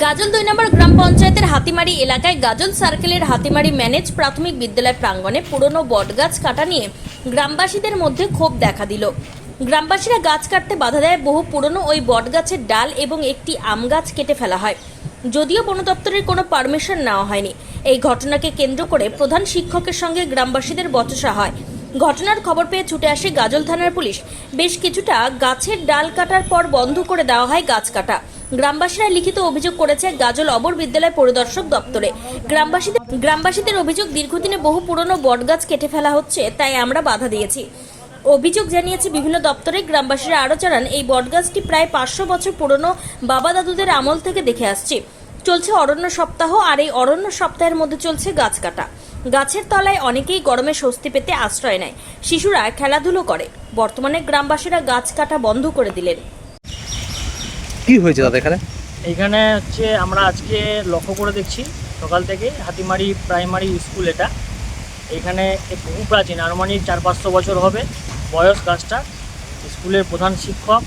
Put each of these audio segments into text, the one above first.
গাজল দুই নম্বর গ্রাম পঞ্চায়েতের হাতিমারি এলাকায় গাজল সার্কেলের হাতিমারি ম্যানেজ প্রাথমিক বিদ্যালয় প্রাঙ্গণে পুরনো বটগাছ কাটা নিয়ে গ্রামবাসীদের মধ্যে ক্ষোভ দেখা দিল। গ্রামবাসীরা গাছ কাটতে বাধা দেয় বহু পুরনো ওই বটগাছের ডাল এবং একটি আম গাছ কেটে ফেলা হয়। যদিও বন দপ্তরের কোনো পারমিশন নেওয়া হয়নি। এই ঘটনাকে কেন্দ্র করে প্রধান শিক্ষকের সঙ্গে গ্রামবাসীদের বচসা হয়। ঘটনার খবর পেয়ে ছুটে আসে গাজল থানার পুলিশ। বেশ কিছুটা গাছের ডাল কাটার পর বন্ধ করে দেওয়া হয় গাছ কাটা। গ্রামবাসীরা লিখিত অভিযোগ করেছে গাজল অবর বিদ্যালয় পরিদর্শক দপ্তরে। গ্রামবাসীদের গ্রামবাসীদের অভিযোগ দীর্ঘদিনে বহু পুরনো বটগাছ কেটে ফেলা হচ্ছে, তাই আমরা বাধা দিয়েছি। অভিযোগ জানিয়েছে বিভিন্ন দপ্তরে গ্রামবাসীরা আরও জানান, এই বটগাছটি প্রায় পাঁচশো বছর পুরনো বাবা দাদুদের আমল থেকে দেখে আসছে। চলছে অরণ্য সপ্তাহ আর এই অরণ্য সপ্তাহের মধ্যে চলছে গাছ কাটা। গাছের তলায় অনেকেই গরমে স্বস্তি পেতে আশ্রয় নেয়। শিশুরা খেলাধুলো করে। বর্তমানে গ্রামবাসীরা গাছ কাটা বন্ধ করে দিলেন। কি হয়েছে দাদা এখানে? এইখানে হচ্ছে আমরা আজকে লক্ষ্য করে দেখছি সকাল থেকে হাতিমারি প্রাইমারি স্কুল এটা। এখানে বহু প্রাচীন আনুমানিক চার পাঁচশো বছর হবে বয়স গাছটা। স্কুলের প্রধান শিক্ষক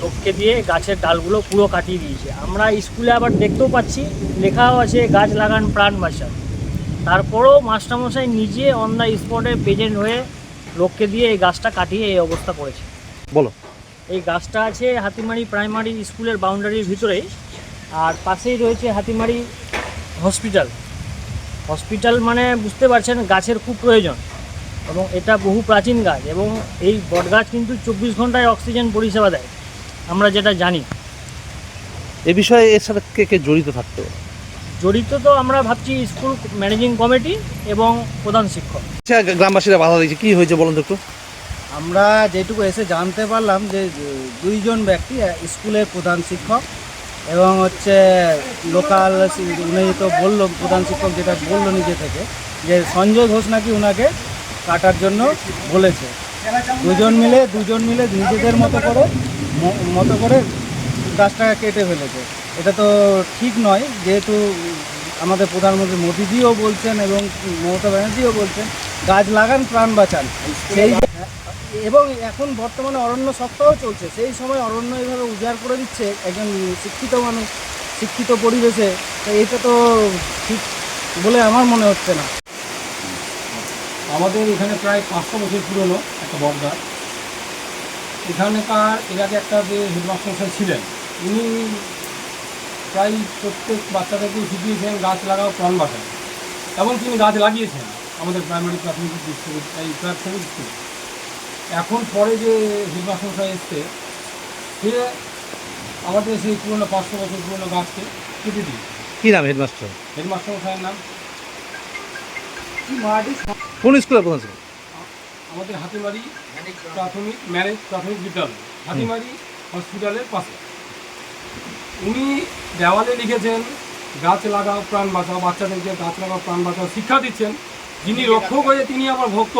লোককে দিয়ে গাছের ডালগুলো পুরো কাটিয়ে দিয়েছে। আমরা স্কুলে আবার দেখতেও পাচ্ছি লেখাও আছে গাছ লাগান প্রাণ বাঁচান। তারপরেও মাস্টারমশাই নিজে অন দ্য স্পটে প্রেজেন্ট হয়ে লোককে দিয়ে এই গাছটা কাটিয়ে এই অবস্থা করেছে। বলো। এই গাছটা আছে হাতিমারি প্রাইমারি স্কুলের বাউন্ডারির ভিতরেই আর পাশেই রয়েছে হাতিমারি হসপিটাল। হসপিটাল মানে বুঝতে পারছেন গাছের খুব প্রয়োজন এবং এটা বহু প্রাচীন গাছ এবং এই বটগাছ কিন্তু চব্বিশ ঘন্টায় অক্সিজেন পরিষেবা দেয় আমরা যেটা জানি। এ বিষয়ে এর সাথে কে কে জড়িত থাকতে জড়িত তো আমরা ভাবছি স্কুল ম্যানেজিং কমিটি এবং প্রধান শিক্ষক। আচ্ছা, গ্রামবাসীরা বাধা দিয়েছে কি হয়েছে বলুন তো একটু? আমরা যেটুকু এসে জানতে পারলাম যে দুইজন ব্যক্তি স্কুলের প্রধান শিক্ষক এবং হচ্ছে লোকাল উনি তো বলল, প্রধান শিক্ষক যেটা বলল নিজে থেকে, যে সঞ্জয় ঘোষ নাকি ওনাকে কাটার জন্য বলেছে। দুজন মিলে দুজন মিলে নিজেদের মতো করে মতো করে গাছটাকে কেটে ফেলেছে। এটা তো ঠিক নয়, যেহেতু আমাদের প্রধানমন্ত্রী মোদিজিও বলছেন এবং মমতা ব্যানার্জিও বলছেন, গাছ লাগান, প্রাণ বাঁচান। সেই এবং এখন বর্তমানে অরণ্য সপ্তাহ চলছে। সেই সময় অরণ্য এইভাবে উজাড় করে দিচ্ছে একজন শিক্ষিত মানুষ, শিক্ষিত পরিবেশে। তো এটা তো ঠিক বলে আমার মনে হচ্ছে না। আমাদের এখানে প্রায় পাঁচশো বছর পুরনো একটা বটগাছ এখানকার, এর আগে একটা যে হেডমাস্টার ছিলেন, উনি প্রায় প্রত্যেক বাচ্চাদেরকে শিখিয়েছেন গাছ লাগাও, প্রাণ বাঁচাও। এবং তিনি গাছ লাগিয়েছেন আমাদের প্রাইমারি প্রাথমিক স্কুলে এই প্রাথমিক স্কুলে। এখন পরে যে হেডমাস্টার মশাই এসছে সে আমাদের সেই পুরনো পাঁচশো বছর পুরনো গাছকে কেটে দিই কি নাম হেডমাস্টার? হেডমাস্টার মশাইয়ের নাম? কোন স্কুলের প্রধান ছিল? আমাদের হাতিমারি প্রাথমিক ম্যারেজ প্রাথমিক বিদ্যালয়। হাতিমারি হসপিটালের পাশে। উনি দেওয়ালে লিখেছেন গাছ লাগাও প্রাণ বাঁচাও বাচ্চাদেরকে গাছ লাগাও প্রাণ বাঁচাও শিক্ষা দিচ্ছেন। যিনি রক্ষক হয়ে তিনি আবার ভক্ত।